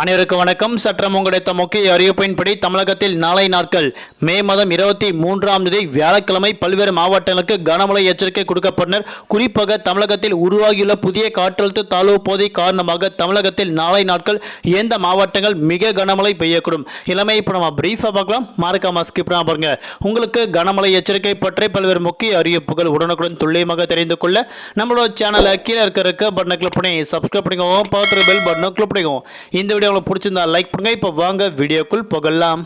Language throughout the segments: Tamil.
அனைவருக்கும் வணக்கம். சற்றம் உங்களுடைய முக்கிய அறிவிப்பின்படி தமிழகத்தில் நாளை நாட்கள் மே மாதம் இருபத்தி மூன்றாம் தேதி வியாழக்கிழமை பல்வேறு மாவட்டங்களுக்கு கனமழை எச்சரிக்கை கொடுக்கப்பட்டனர். குறிப்பாக தமிழகத்தில் உருவாகியுள்ள புதிய காற்றழுத்த தாழ்வு போதை காரணமாக தமிழகத்தில் நாளை நாட்கள் எந்த மாவட்டங்கள் மிக கனமழை பெய்யக்கூடும். இளமை இப்போ நம்ம பிரீஃபாக பார்க்கலாம். மறக்காம ஸ்கிப் பண்ணாம பாருங்க. உங்களுக்கு கனமழை எச்சரிக்கை பற்றி பல்வேறு முக்கிய அறிவிப்புகள் உடனுக்குடன் துல்லியமாக தெரிந்து கொள்ள நம்மளோட சேனலை கீழே இருக்க இருக்க பட்டனை கிளிக் பண்ணி சப்ஸ்கிரைப் பண்ணிக்கோங்க. பார்த்துரு பெல் பட்டனை கிளிக் பண்ணிக்கோங்க. இந்த வீடியோ உங்களுக்கு பிடிச்சிருந்தா லைக் பண்ணுங்கள் இப்போ வாங்க வீடியோக்குள் போகலாம்.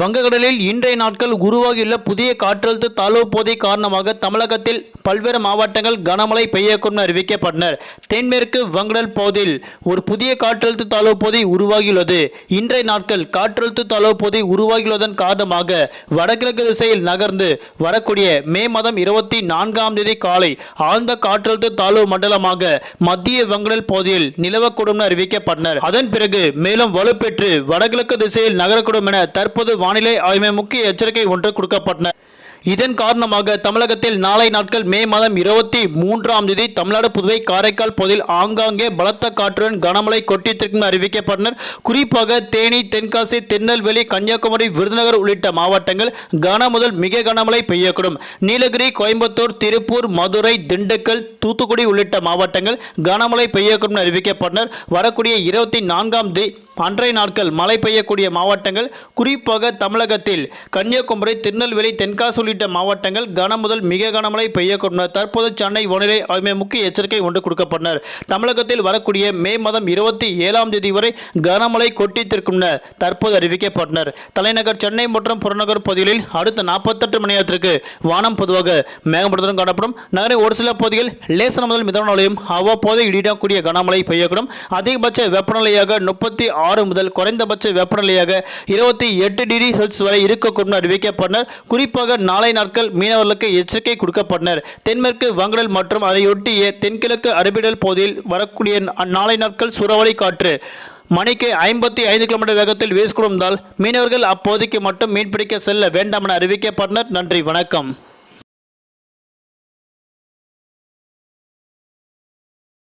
வங்கக்கடலில் இன்றைய நாட்கள் உருவாகியுள்ள புதிய காற்றழுத்த தாழ்வு போதை காரணமாக தமிழகத்தில் பல்வேறு மாவட்டங்கள் கனமழை பெய்யக்கும் அறிவிக்கப்பட்டனர். தென்மேற்கு வங்கடல் பகுதியில் ஒரு புதிய காற்றழுத்த தாழ்வு பகுதி உருவாகியுள்ளது. இன்றைய நாட்கள் காற்றழுத்த தாழ்வு போதை உருவாகியுள்ளதன் காரணமாக வடகிழக்கு திசையில் நகர்ந்து வரக்கூடிய மே மாதம் இருபத்தி நான்காம் தேதி காலை ஆழ்ந்த காற்றழுத்த தாழ்வு மண்டலமாக மத்திய வங்கடல் பகுதியில் நிலவக்கூடும் என அறிவிக்கப்பட்டனர். அதன் பிறகு மேலும் வலுப்பெற்று வடகிழக்கு திசையில் நகரக்கூடும் என தற்போது வானிலை ஆய்வு முக்கிய எச்சரிக்கை ஒன்று கொடுக்கப்பட்டன. இதன் காரணமாக தமிழகத்தில் நாளை நாட்கள் மே மாதம் இருபத்தி மூன்றாம் தேதி தமிழ்நாடு புதுவை காரைக்கால் பகுதியில் ஆங்காங்கே பலத்த காற்றுடன் கனமழை கொட்டித்திருக்கும் அறிவிக்கப்பட்டனர். குறிப்பாக தேனி தென்காசி திருநெல்வேலி கன்னியாகுமரி விருதுநகர் உள்ளிட்ட மாவட்டங்கள் கன முதல் மிக கனமழை பெய்யக்கூடும். நீலகிரி கோயம்புத்தூர் திருப்பூர் மதுரை திண்டுக்கல் தூத்துக்குடி உள்ளிட்ட மாவட்டங்கள் கனமழை பெய்யக்கூடும் அறிவிக்கப்பட்டனர். வரக்கூடிய இருபத்தி நான்காம் தேதி அன்றைய நாட்கள் மழை பெய்யக்கூடிய மாவட்டங்கள் குறிப்பாக தமிழகத்தில் கன்னியாகுமரி திருநெல்வேலி தென்காசி உள்ளிட்ட மாவட்டங்கள் கன முதல் மிக கனமழை பெய்யக்கூடும். தற்போது சென்னை வானிலை ஆய்வு முக்கிய எச்சரிக்கை ஒன்று கொடுக்கப்பட்டனர். தமிழகத்தில் வரக்கூடிய மே மாதம் இருபத்தி ஏழாம் தேதி வரை கனமழை கொட்டித்திருக்கும் தற்போது அறிவிக்கப்பட்டனர். தலைநகர் சென்னை மற்றும் புறநகர் பகுதிகளில் அடுத்த நாற்பத்தெட்டு மணி நேரத்திற்கு வானம் பொதுவாக மேகமூட்டத்துடன் காணப்படும். நகரின் ஒரு சில பகுதிகள் லேசன முதல் மிதமான அவ்வப்போது இடிடக்கூடிய கனமழை பெய்யக்கூடும். அதிகபட்ச வெப்பநிலையாக முப்பத்தி ஆறு முதல் குறைந்தபட்ச வெப்பநிலையாக இருபத்தி எட்டு டிகிரி செல்சியஸ் வரை இருக்கக்கூடும் அறிவிக்கப்பட்டனர். குறிப்பாக நாளை நாட்கள் மீனவர்களுக்கு எச்சரிக்கை கொடுக்கப்பட்டனர். தென்மேற்கு வங்கடல் மற்றும் அதையொட்டிய தென்கிழக்கு அரபிடல் பகுதியில் வரக்கூடிய நாளை நாட்கள் சுறவழி காற்று. மணிக்கு ஐம்பத்தி ஐந்து கிலோமீட்டர் வேகத்தில் வீசிக்கொடுந்தால் மீனவர்கள் அப்போதைக்கு மட்டும் மீன்பிடிக்க செல்ல வேண்டாம் என அறிவிக்கப்பட்டனர். நன்றி வணக்கம்.